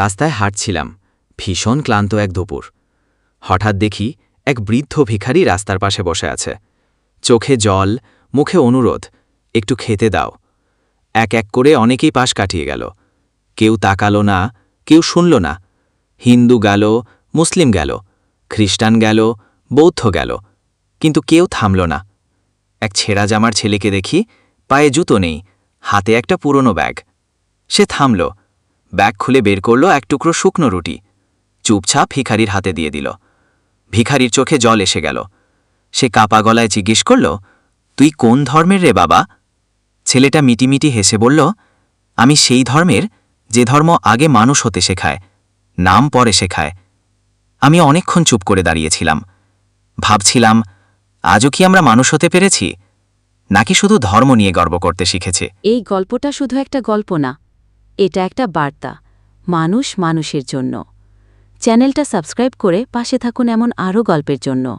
রাস্তায় হাঁটছিলাম, ভীষণ ক্লান্ত এক দুপুর। হঠাৎ দেখি এক বৃদ্ধ ভিখারি রাস্তার পাশে বসে আছে। চোখে জল, মুখে অনুরোধ, একটু খেতে দাও। এক এক করে অনেকেই পাশ কাটিয়ে গেল। কেউ তাকালো না, কেউ শুনল না। হিন্দু গেল, মুসলিম গেল, খ্রিস্টান গেল, বৌদ্ধ গেল, কিন্তু কেউ থামল না। এক ছেঁড়া জামার ছেলেকে দেখি পায়ে জুতো নেই, হাতে একটা পুরনো ব্যাগ। সে থামল ব্যাগ খুলে বের করল এক টুকরো শুকনো রুটি। চুপছাপ ভিখারির হাতে দিয়ে দিল। ভিখারির চোখে জল এসে গেল। সে কাপা গলায় জিজ্ঞেস করল, তুই কোন ধর্মের রে বাবা? ছেলেটা মিটিমিটি হেসে বলল, আমি সেই ধর্মের যে ধর্ম আগে মানুষ হতে শেখায়, নাম পরে শেখায়। আমি অনেকক্ষণ চুপ করে দাঁড়িয়েছিলাম। ভাবছিলাম, আজও কি আমরা মানুষ হতে পেরেছি? নাকি শুধু ধর্ম নিয়ে গর্ব করতে শিখেছে? এই গল্পটা শুধু একটা গল্প না এটা একটা বার্তা। মানুষ মানুষের জন্য। চ্যানেলটা সাবস্ক্রাইব করে পাশে থাকুন এমন আরও গল্পের জন্য।